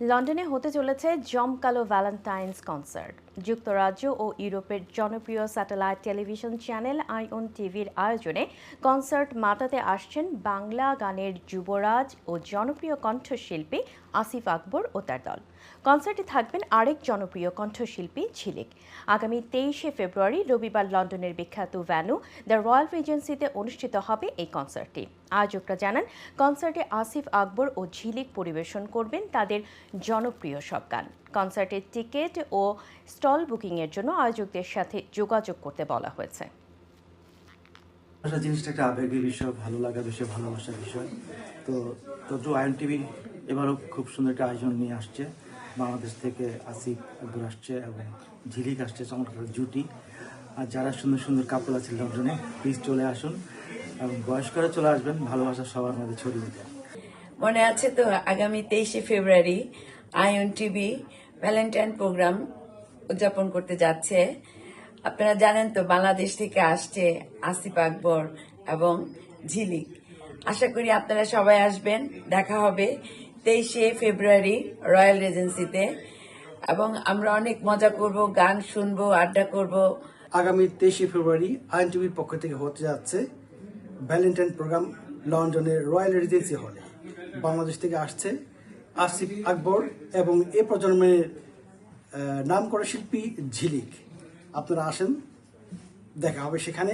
লন্ডনে হতে চলেছে জমকালো ভ্যালেন্টাইন্স কনসার্ট। যুক্তরাজ্য ও ইউরোপের জনপ্রিয় স্যাটেলাইট টেলিভিশন চ্যানেল আইওন টিভির আয়োজনে কনসার্ট মাতাতে আসছেন বাংলা গানের যুবরাজ ও জনপ্রিয় কণ্ঠশিল্পী আসিফ আকবর ও তার দল। কনসার্টে থাকবেন আরেক জনপ্রিয় কণ্ঠশিল্পী ঝিলিক। আগামী তেইশে ফেব্রুয়ারি রবিবার লন্ডনের বিখ্যাত ভ্যানু, দ্য রয়্যাল রিজেন্সিতে অনুষ্ঠিত হবে এই কনসার্টটি। আয়োজকরা জানান, কনসার্টে আসিফ আকবর ও ঝিলিক পরিবেশন করবেন তাদের জনপ্রিয় সব গান। কনসার্টের টিকিট ও স্টল বুকিংয়ের জন্য আয়োজকদের সাথে যোগাযোগ করতে বলা হয়েছে। ভাষা জিনিসটা একটা আবেগের বিষয় ভালো লাগার বিষয় ভালোবাসার বিষয়। তো তো আইন টিভি এবারও খুব সুন্দর একটা আয়োজন নিয়ে আসছে। বাংলাদেশ থেকে আসিফ আকবর আসছে এবং ঝিলিক আসছে চমৎকার জুটি। আর যারা সুন্দর সুন্দর কাপড় আছে লন্ডনে প্লিজ চলে আসুন। এবং বয়স্করা চলে আসবেন ভালোবাসা সবার মধ্যে ছড়িয়ে দেয় মনে আছে তো আগামী তেইশে February IN TV Valentine programme উদযাপন করতে যাচ্ছে। আপনারা জানেন তো, বাংলাদেশ থেকে আসছে আসিফ আকবর এবং ঝিলিক। আশা করি আপনারা সবাই আসবেন, দেখা হবে তেইশে ফেব্রুয়ারি রয়্যাল রেজেন্সিতে। এবং আমরা অনেক মজা করব, গান শুনব, আড্ডা করব। আগামী তেইশে ফেব্রুয়ারি আইন টিভির পক্ষ থেকে হতে যাচ্ছে ভ্যালেন্টাইন প্রোগ্রাম লন্ডনের রয়্যাল রেজিডেন্সি হলে। বাংলাদেশ থেকে আসছে আসিফ আকবর এবং এ প্রজন্মের নাম করা শিল্পী ঝিলিক। আপনারা আসেন দেখা হবে সেখানে